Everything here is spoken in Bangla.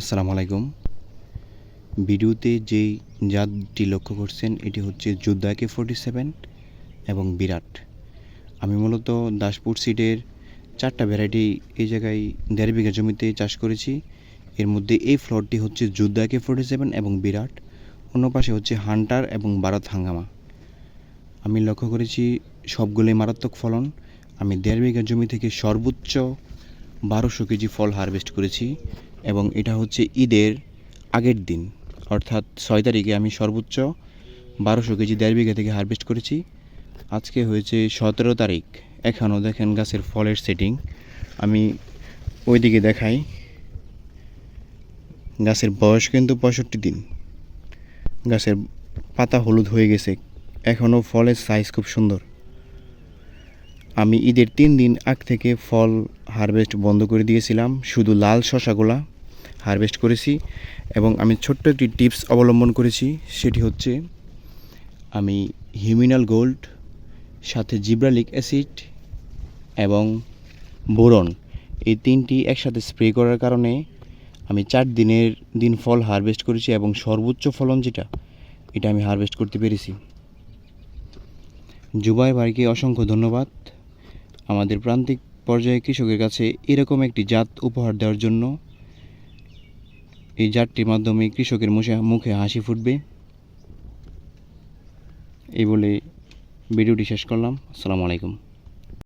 আসসালামু আলাইকুম। ভিডিওতে যেই জাতটি লক্ষ্য করছেন, এটি হচ্ছে যোদ্ধা কে ফোর্টি সেভেন এবং বিরাট। আমি মূলত দাসপুর সিডের চারটা ভ্যারাইটি এই জায়গায় দেড় বিঘা জমিতে চাষ করেছি। এর মধ্যে এই ফ্লটটি হচ্ছে যোদ্ধা কে ফোর্টি সেভেন এবং বিরাট। অন্য পাশে হচ্ছে হান্টার এবং ভারত হাঙ্গামা। আমি লক্ষ্য করেছি সবগুলোই মারাত্মক ফলন। আমি দেড় বিঘা জমি থেকে সর্বোচ্চ বারোশো কেজি ফল হারভেস্ট করেছি। এবং এটা হচ্ছে ঈদের আগের দিন। অর্থাৎ ছয় তারিখে আমি সর্বোচ্চ বারোশো কেজি দেড় বিঘা থেকে হারভেস্ট করেছি। আজকে হয়েছে সতেরো তারিখ। এখনও দেখেন গাছের ফলের সেটিং আমি ওইদিকে দেখাই। গাছের বয়স কিন্তু পঁয়ষট্টি দিন। গাছের পাতা হলুদ হয়ে গেছে। এখনও ফলের সাইজ খুব সুন্দর। আমি ঈদের তিন দিন আগ থেকে ফল হারভেস্ট বন্ধ করে দিয়েছিলাম। শুধু লাল শশাগুলা হারভেস্ট করেছি এবং আমি ছোট্ট একটি টিপস অবলম্বন করেছি, সেটি হচ্ছে আমি হিউমিনাল গোল্ড, সাথে জিব্রালিক অ্যাসিড এবং বোরন এই তিনটি একসাথে স্প্রে করার কারণে আমি চার দিনের দিন ফল হারভেস্ট করেছি এবং সর্বোচ্চ ফলন যেটা, এটা আমি হারভেস্ট করতে পেরেছি। জুবাই ভাইকে অসংখ্য ধন্যবাদ। আমাদের প্রান্তিক পর্যায়ে কৃষকের কাছে এরকম একটি জাত উপহার দেওয়ার জন্য এই জাতটির মাধ্যমে কৃষকের মুখে মুখে হাসি ফুটবে। এই বলে ভিডিওটি শেষ করলাম। আসসালামু আলাইকুম।